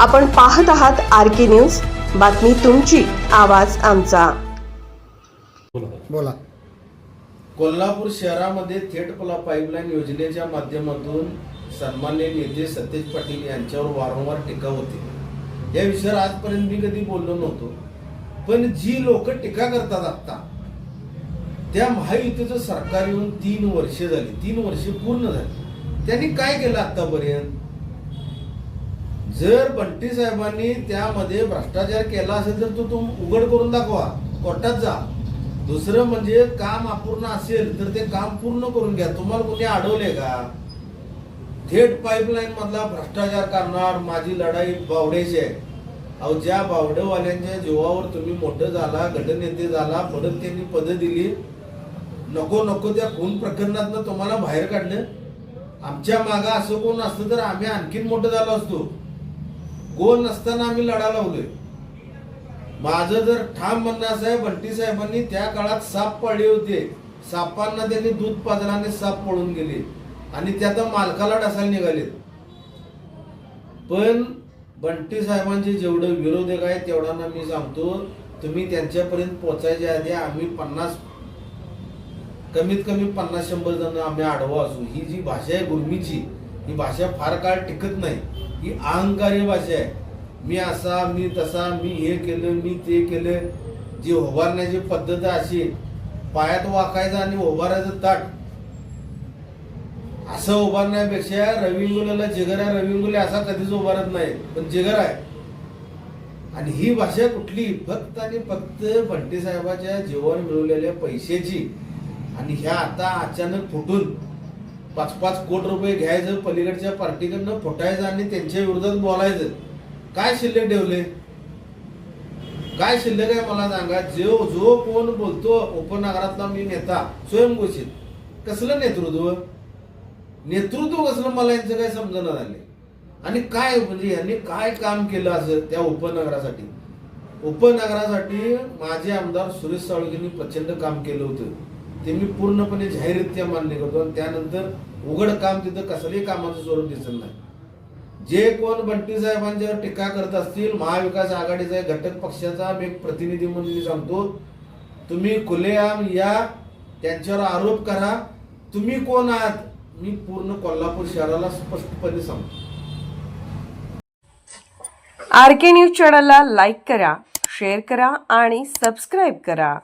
आपण पाहत आहात आर के न्यूज. बातमी तुमची आवाज आमचा. बोला. कोल्हापूर शहरामध्ये थेट पला पाईपलाईन योजनेच्या माध्यमातून सन्मान्य नेते सतेज पाटील यांच्यावर वारंवार टीका होते. या विषयावर आजपर्यंत मी कधी बोललो नव्हतो. पण जी लोक टीका करतात आता त्या महायुतीचं सरकार येऊन तीन वर्षे झाली तीन वर्षे पूर्ण झाली. त्यांनी काय केलं आतापर्यंत? जर बंटी साहेबांनी त्यामध्ये भ्रष्टाचार केला असेल तर तो तुम उघड करून दाखवा. कोर्टात जा. दुसरं म्हणजे काम अपूर्ण असेल तर ते काम पूर्ण करून घ्या. तुम्हाला कोणी अडवले का? थेट पाईपलाईन मधला भ्रष्टाचार करणार माझी लढाई बावड्याची आहे. अहो ज्या बावडेवाल्यांच्या जीवावर तुम्ही मोठं झाला गटनेते झाला परत त्यांनी पद दिली नको नको त्या खून प्रकरणात तुम्हाला बाहेर काढलं? आमच्या मागा असं कोण असतं तर आम्ही आणखीन मोठं झालो असतो. कोण नसताना आम्ही लढा लावलोय. माझं जर ठाम म्हणणं असं आहे बंटी साहेबांनी त्या काळात साप पाळले होते. सापांना त्यांनी दूध पाजराने साप पळून गेले. आणि त्यात मालकाला डसायला निघालेत. पण बंटी साहेबांचे जेवढं विरोधक आहे तेवढ्यांना मी सांगतो तुम्ही त्यांच्यापर्यंत पोचायच्या आधी आम्ही पन्नास कमीत कमी पन्नास शंभर जण आम्ही आढवा असू. ही जी भाषा आहे गुरमीची ही भाषा फार काळ टिकत नाही. ही अहंकारी भाषा आहे. मी असा मी तसा मी हे केलं मी ते केलं. जी उभारण्याची पद्धत अशी पायात वाकायचं आणि उभारायचं ताट. असं उभारण्यापेक्षा रविंगुलाला जिगर आहे रविंगुले असा कधीच उभारत नाही पण जिगर आहे. आणि ही भाषा कुठली? फक्त आणि फक्त भंटे साहेबाच्या जीवन मिळवलेल्या पैशाची. आणि ह्या आता अचानक फुटून पाच पाच कोटी रुपये घ्यायचं पलीकडच्या पार्टीकडनं फुटायचं आणि त्यांच्या विरोधात बोलायचं. काय शिल्लक ठेवले? काय शिल्लक आहे मला सांगा? जो जो कोण बोलतो उपनगरातला मी नेता स्वयंघोषित कसलं नेतृत्व? नेतृत्व कसलं? मला यांचं काय समजणं झाले आणि काय म्हणजे यांनी काय काम केलं असं त्या उपनगरासाठी उपनगरासाठी माझे आमदार सुरेश साळुंकेंनी प्रचंड काम केलं होतं. ते मी पूर्णपणे जाहीररित्या मान्य करतो आणि त्यानंतर उघड काम तिथं कसलंही कामाचं स्वरूप दिसत नाही. जे कोण बंटी साहेबांच्यावर टीका करत असतील महाविकास आघाडीचा घटक पक्षाचा मी एक प्रतिनिधी म्हणून मी सांगतो तुम्ही खुलेआम या त्यांच्यावर आरोप करा. तुम्ही कोण आहात? मी पूर्ण कोल्हापूर शहराला स्पष्टपणे सांगतो. आर के न्यूज चॅनलला लाईक करा शेअर करा आणि सबस्क्राईब करा.